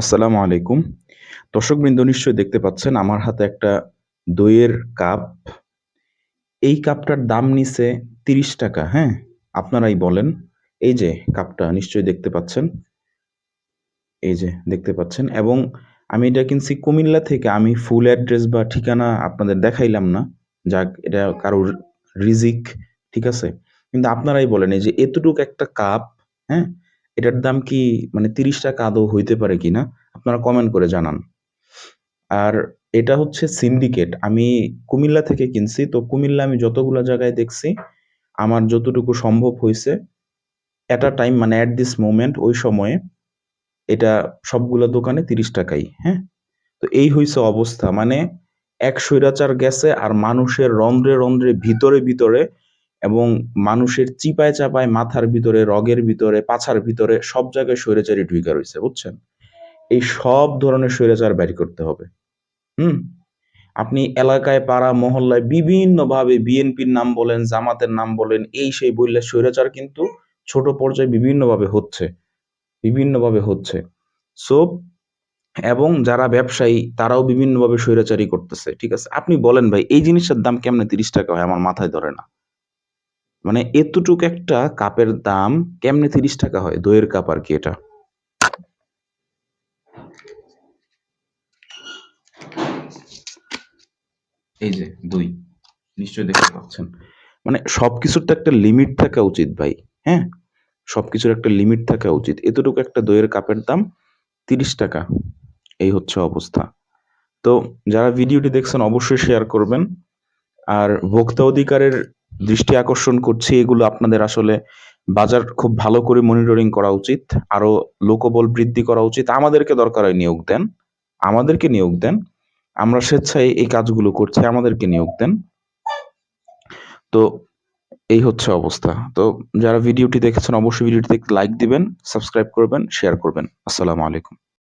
আসসালামু আলাইকুম। দর্শকবৃন্দ নিশ্চয়ই দেখতে পাচ্ছেন আমার হাতে একটা দইয়ের কাপ। এই কাপটার দাম নিছে ৳৩০ হ্যাঁ? আপনারাই বলেন। এই যে কাপটা নিশ্চয়ই দেখতে পাচ্ছেন। এই যে দেখতে পাচ্ছেন এবং আমি এটা কিনছি কুমিল্লা থেকে। আমি ফুল অ্যাড্রেস বা ঠিকানা আপনাদের দেখাইলাম না। যাক এটা কারোর রিজিক, ঠিক আছে? কিন্তু আপনারাই বলেন এই যে এতটুক একটা কাপ, হ্যাঁ? এটার দাম কি মানে ৳৩০ আদৌ হইতে পারে কিনা? আপনারা কমেন্ট করে জানান। আর এটা হচ্ছে সিন্ডিকেট। আমি কুমিল্লা থেকে কিনছি। তো কুমিল্লা আমি যতগুলা জায়গায় দেখছি, আমার যতটুকু সম্ভব হয়েছে এট আ টাইম মানে অ্যাট দিস মোমেন্ট ওই সময়ে এটা সবগুলা দোকানে তিরিশ টাকাই হ্যাঁ? তো এই হয়েছে অবস্থা। মানে এক স্বৈরাচার গেছে আর মানুষের রন্ধ্রে, রন্ধ্রে ভিতরে, ভিতরে এবং মানুষের চিপায়, চাপায় মাথার ভিতরে, রগের ভিতরে, পাছার ভিতরে সব জায়গায় স্বৈরাচারী ঢুইকা রইছে, বুঝছেন? এই সব ধরনের স্বৈরাচার বাইর করতে হবে। হুম? আপনি এলাকায়, পাড়া, মহল্লায় বিভিন্নভাবে বিএনপির নাম বলেন, জামাতের নাম বলেন, এই সেই বললে স্বৈরাচার কিন্তু ছোট পর্যায়ে বিভিন্নভাবে হচ্ছে। বিভিন্নভাবে হচ্ছে। সো এবং যারা ব্যবসায়ী তারাও বিভিন্নভাবে স্বৈরাচারী করতেছে। ঠিক আছে? আপনি বলেন ভাই এই জিনিসটার দাম কেমনে ৳৩০ হয়? আমার মাথায় ধরে না। মানে এতটুকু একটা কাপের দাম কেমনে ৳৩০ হয়? দইয়ের কাপ আর কি এটা। এই যে দই। নিশ্চয়ই দেখতে পাচ্ছেন। মানে সবকিছুর তো একটা লিমিট থাকা উচিত ভাই। হ্যাঁ? সবকিছুর একটা লিমিট থাকা উচিত। এতটুকু একটা দইয়ের কাপের দাম ৳৩০ এই হচ্ছে অবস্থা। তো যারা ভিডিওটি দেখছেন অবশ্যই শেয়ার করবেন। আর ভোক্তা অধিকারের দৃষ্টি আকর্ষণ করছি এগুলো আপনাদের আসলে বাজার খুব ভালো করে মনিটরিং করা উচিত। আরও লোকবল বৃদ্ধি করা উচিত। আমাদেরকে দরকার হয় নিয়োগ দেন। আমাদেরকে নিয়োগ দেন। আমরা স্বেচ্ছায় এই কাজগুলো করছি। আমাদেরকে নিয়োগ দেন। তো এই হচ্ছে অবস্থা। তো যারা ভিডিওটি দেখেছেন অবশ্যই ভিডিওটিতে লাইক দিবেন, সাবস্ক্রাইব করবেন, শেয়ার করবেন। আসসালামু আলাইকুম।